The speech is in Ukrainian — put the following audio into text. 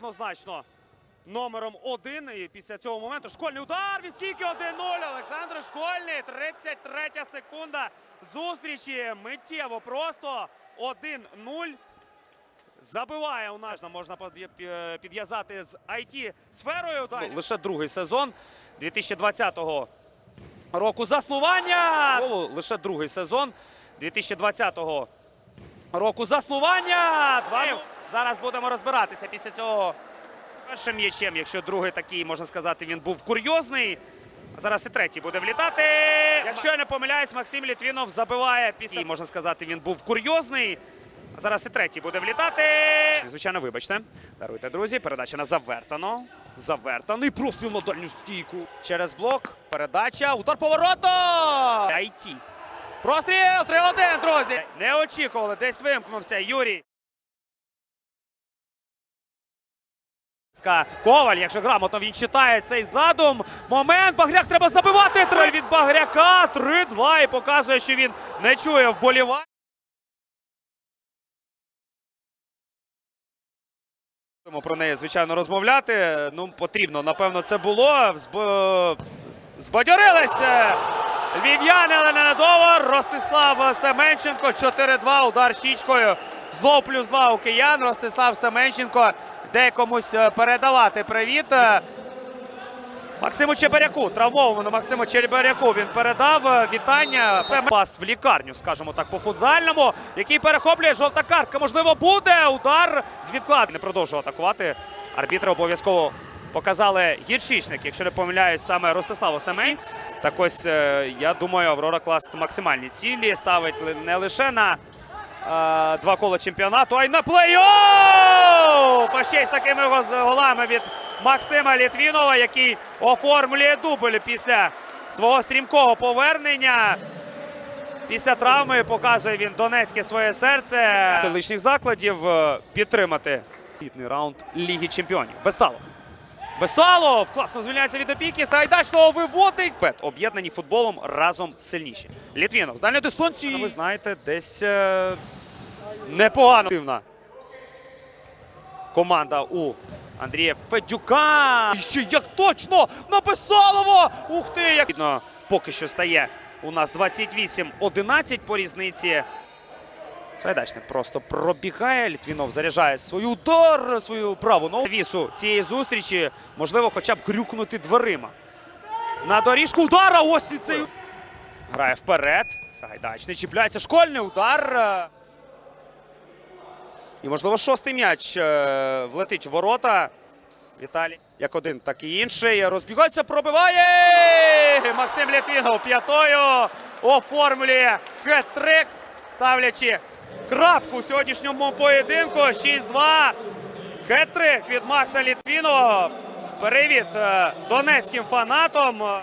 однозначно номером один. І після цього моменту школьний удар від стійки 1-0. Олександр Школьний. 33 секунда зустрічі. Миттєво просто 1-0. Забиває у нас. Можна підв'язати з it сферою. Далі. Лише другий сезон 2020 року заснування. Лише другий сезон 2020 року заснування. Два. Зараз будемо розбиратися після цього першим м'ячем. Якщо другий такий, можна сказати, він був курйозний. Зараз і третій буде влітати. Якщо я не помиляюсь, Максим Літвінов забиває після. І, можна сказати, він був курйозний. Зараз і третій буде влітати. Звичайно, вибачте. Даруйте, друзі. Передача на завертано. Завертаний. Простріл на дальню стійку. Через блок. Передача. Удар повороту. IT. Простріл 3-1, друзі. Не очікували. Десь вимкнувся Юрій. Коваль, якщо грамотно він читає цей задум. Момент. Багряк треба забивати. Троль від Багряка. 3-2. І показує, що він не чує вболівання. Про неї, звичайно, розмовляти. Ну, потрібно, напевно, це було. Зб... Збадьорилися львів'яни, але ненадовго. Ростислав Семенченко, 4-2, удар щічкою. Знов плюс 2 у киян. Ростислав Семенченко де комусь е, передавати привіт. Е, Максиму Чебаряку, травмованому Максиму Чебаряку він передав е, вітання. Це пас в лікарню, скажімо так, по футзальному, який перехоплює жовта картка. Можливо, буде удар з відклад. Не продовжував атакувати. Арбітри обов'язково показали гіршічник, якщо не помиляюсь, саме Ростиславу Семень. Так ось, я думаю, Аврора Класт максимальні цілі ставить не лише на два кола чемпіонату, а й на плей-офф! А ще й з такими голами від Максима Літвінова, який оформлює дубль після свого стрімкого повернення. Після травми показує він донецьке своє серце. Лишніх закладів е, підтримати літний раунд Ліги Чемпіонів. Бесалов. Бесалов класно звільняється від опіки. Сайдачного виводить. Пет об'єднані футболом разом сильніші. Літвінов з дальньої дистанції. Ви знаєте, десь е, непогано. Активна команда у Андрія Федюка. І ще як точно на! Ух ти! Як поки що стає у нас 28-11 по різниці. Сайдачник просто пробігає. Літвінов заряджає свій удар, свою праву ногу. Вісу цієї зустрічі можливо хоча б грюкнути дверима. На доріжку удара. Ось і цей. Грає вперед. Сайдачний чіпляється. Школьний удар. І, можливо, шостий м'яч е, влетить в ворота. Віталій. Як один, так і інший. Розбігається, пробиває. Максим Літвінов п'ятою оформлює хет-трик, ставлячи крапку у сьогоднішньому поєдинку. 6-2. Хет-трик від Макса Літвінова. Привіт е, донецьким фанатам.